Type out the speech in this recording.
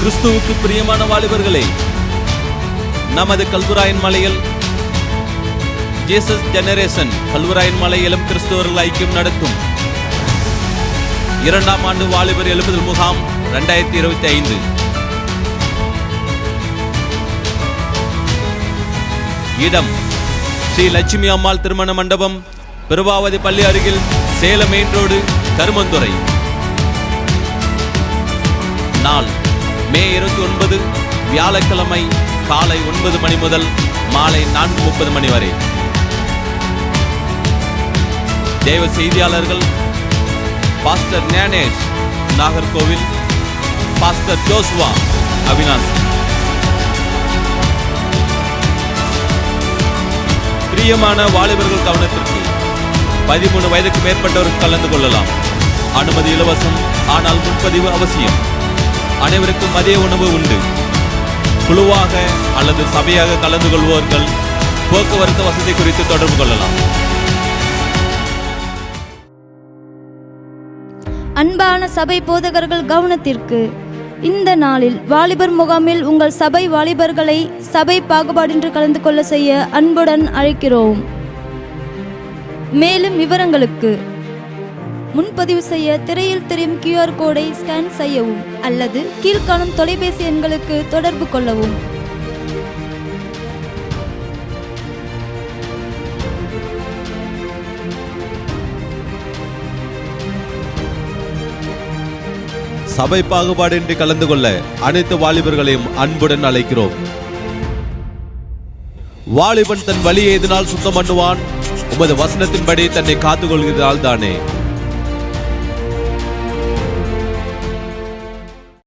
கிறிஸ்துவுக்கு பிரியமான வாலிபர்களே நமது கல்புராயன் மலையில் ஜீசஸ் ஜெனரேஷன் கல்வராயன் மலையிலும் கிறிஸ்துவர்கள் ஐக்கியம் நடத்தும். இரண்டாம் ஆண்டு வாலிபர் எழுப்புதல் முகாம் ரெண்டாயிரத்தி இருபத்தி ஐந்து. இடம் ஸ்ரீ லட்சுமி அம்மாள் திருமண மண்டபம் பெருவாவதி பள்ளி அருகில் சேலம் மெயின் ரோடு கருமந்துறை. நாள் மே இருபத்தி ஒன்பது வியாழக்கிழமை காலை ஒன்பது மணி முதல் மாலை நான்கு முப்பது மணி வரை. தேவ செய்தியாளர்கள் பாஸ்டர் ஞானேஷ் நாகர்கோவில் பாஸ்டர் ஜோஸ்வா அவினாஷ் பிரியமான வாலிபர்கள் கவனத்திற்கு பதிமூணு வயதுக்கு மேற்பட்டவர்கள் கலந்து கொள்ளலாம். அனுமதி இலவசம் ஆனால் முன்பதிவு அவசியம். அனைவருக்கும் மதிய உணவு உண்டு. குழுவாக அல்லது சபையாக கலந்து கொள்வோர்கள் போக்குவரத்து வசதி குறித்து தொடர்பு கொள்ளலாம். அன்பான சபை போதகர்கள் கவனத்திற்கு. இந்த நாளில் வாலிபர் முகாமில் உங்கள் சபை வாலிபர்களை சபை பாகுபாடின்றி கலந்து கொள்ள செய்ய அன்புடன் அழைக்கிறோம். மேலும் விவரங்களுக்கு முன்பதிவு செய்ய திரையில் தெரியும் கியூஆர் கோடை ஸ்கேன் செய்யவும் அல்லது கீழ்காணும் தொலைபேசி எண்களுக்கு தொடர்பு கொள்ளவும். சபை பாகுபாடின்றி கலந்து கொள்ள அனைத்து வாலிபர்களையும் அன்புடன் அழைக்கிறோம். வாலிபன் தன் வழியை எதனால் சுத்தம் பண்ணுவான். உமது வசனத்தின்படி தன்னை காத்துக்கொள்கிறதால் தானே.